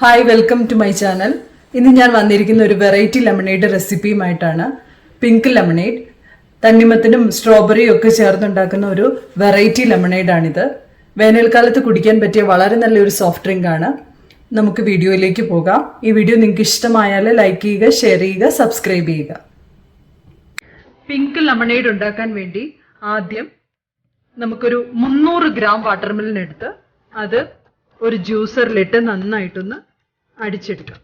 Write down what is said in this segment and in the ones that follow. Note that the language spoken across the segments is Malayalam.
Hi welcome to my channel ഇന്ന് ഞാൻ വന്നിരിക്കുന്ന ഒരു വെറൈറ്റി ലെമണേഡ് റെസിപ്പിയുമായിട്ടാണ് പിങ്ക് ലെമണേഡ് തണ്ണിമത്തിനും സ്ട്രോബെറിയും ഒക്കെ ചേർന്നുണ്ടാക്കുന്ന ഒരു വെറൈറ്റി ലെമണേഡാണിത് വേനൽക്കാലത്ത് കുടിക്കാൻ പറ്റിയ വളരെ നല്ലൊരു സോഫ്റ്റ് ഡ്രിങ്ക് ആണ്. നമുക്ക് വീഡിയോയിലേക്ക് പോകാം. ഈ വീഡിയോ നിങ്ങൾക്ക് ഇഷ്ടമായാൽ ലൈക്ക് ചെയ്യുക ഷെയർ ചെയ്യുക സബ്സ്ക്രൈബ് ചെയ്യുക. പിങ്ക് ലെമണേഡ് ഉണ്ടാക്കാൻ വേണ്ടി ആദ്യം നമുക്കൊരു മുന്നൂറ് ഗ്രാം വാട്ടർമെലൺ എടുത്ത് അത് ഒരു ജ്യൂസറിലിട്ട് നന്നായിട്ടൊന്ന് അടിച്ചെടുക്കാം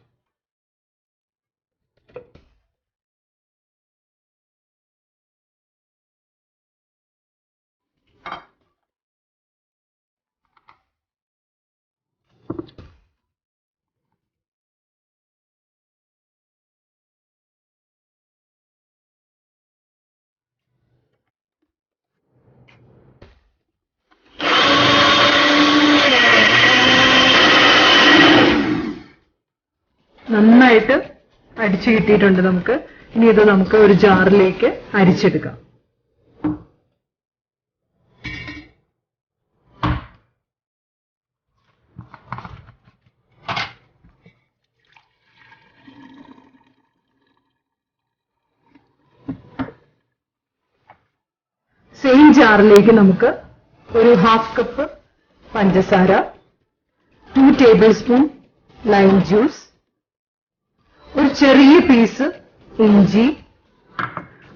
നന്നായിട്ട് അടിച്ചു കിട്ടിയിട്ടുണ്ട് നമുക്ക്. ഇനി ഇത് നമുക്ക് ഒരു ജാറിലേക്ക് അരിച്ചെടുക്കാം. സെയിം ജാറിലേക്ക് നമുക്ക് ഒരു ഹാഫ് കപ്പ് പഞ്ചസാര two tablespoon lime juice ഒരു ചെറിയ പീസ് ഇഞ്ചി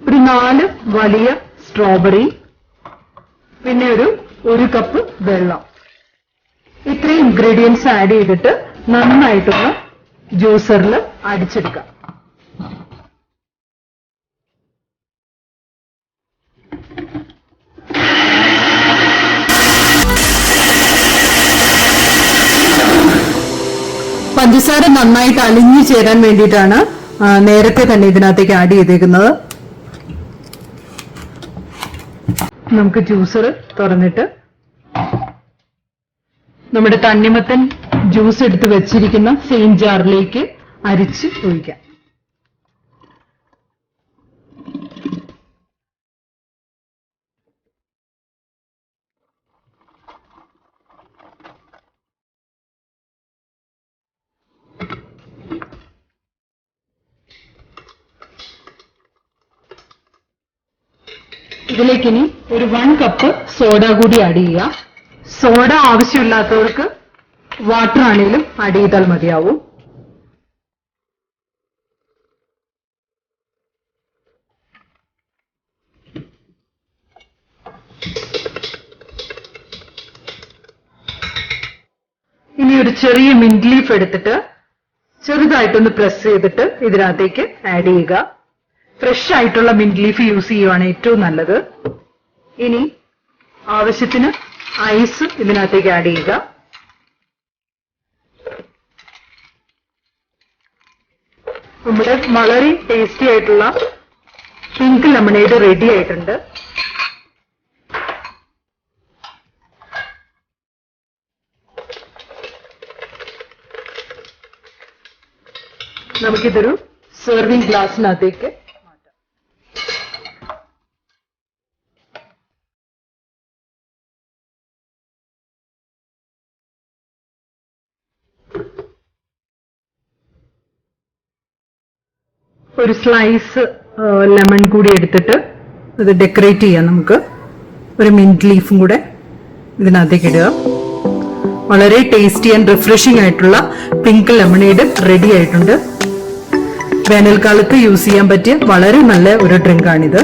ഒരു നാല് വലിയ സ്ട്രോബെറി പിന്നെ ഒരു ഒരു കപ്പ് വെള്ളം. ഇത്രയും ഇൻഗ്രീഡിയൻസ് ആഡ് ചെയ്തിട്ട് നന്നായിട്ടൊന്ന് ജ്യൂസറിൽ അടിച്ചെടുക്കാം. പഞ്ചസാര നന്നായിട്ട് അലിഞ്ഞു ചേരാൻ വേണ്ടിയിട്ടാണ് നേരത്തെ തന്നെ ഇതിനകത്തേക്ക് ആഡ് ചെയ്തേക്കുന്നത്. നമുക്ക് ജ്യൂസർ തുറന്നിട്ട് നമ്മുടെ തണ്ണിമത്തൻ ജ്യൂസ് എടുത്ത് വെച്ചിരിക്കുന്ന സെയിം ജാറിലേക്ക് അരിച്ച് ഒഴിക്കാം. ഇതിലേക്ക് ഇനി ഒരു വൺ കപ്പ് സോഡ കൂടി ആഡ് ചെയ്യുക. സോഡ ആവശ്യമില്ലാത്തവർക്ക് വാട്ടർ ആണെങ്കിലും ആഡ് ചെയ്താൽ മതിയാവും. ഇനി ഒരു ചെറിയ മിന്റ് ലീഫ് എടുത്തിട്ട് ചെറുതായിട്ടൊന്ന് പ്രസ് ചെയ്തിട്ട് ഇതിനകത്തേക്ക് ആഡ് ചെയ്യുക. ഫ്രഷ് ആയിട്ടുള്ള മിന്റ് ലീഫ് യൂസ് ചെയ്യുവാണ് ഏറ്റവും നല്ലത്. ഇനി ആവശ്യത്തിന് ഐസ് ഇതിനകത്തേക്ക് ആഡ് ചെയ്യുക. നമ്മുടെ വളരെ ടേസ്റ്റി ആയിട്ടുള്ള പിങ്ക് ലെമണേഡ് റെഡി ആയിട്ടുണ്ട്. നമുക്കിതൊരു സെർവിംഗ് ഗ്ലാസ്സിനകത്തേക്ക് ഒരു സ്ലൈസ് ലെമൺ കൂടി എടുത്തിട്ട് അത് ഡെക്കറേറ്റ് ചെയ്യാം നമുക്ക്. ഒരു മിന്റ് ലീഫും കൂടെ ഇതിനകത്തേക്ക് ഇടുക. വളരെ ടേസ്റ്റി ആൻഡ് റിഫ്രഷിംഗ് ആയിട്ടുള്ള പിങ്ക് ലെമണേഡ് റെഡി ആയിട്ടുണ്ട്. വേനൽക്കാലത്ത് യൂസ് ചെയ്യാൻ പറ്റിയ വളരെ നല്ല ഒരു ഡ്രിങ്ക് ആണിത്.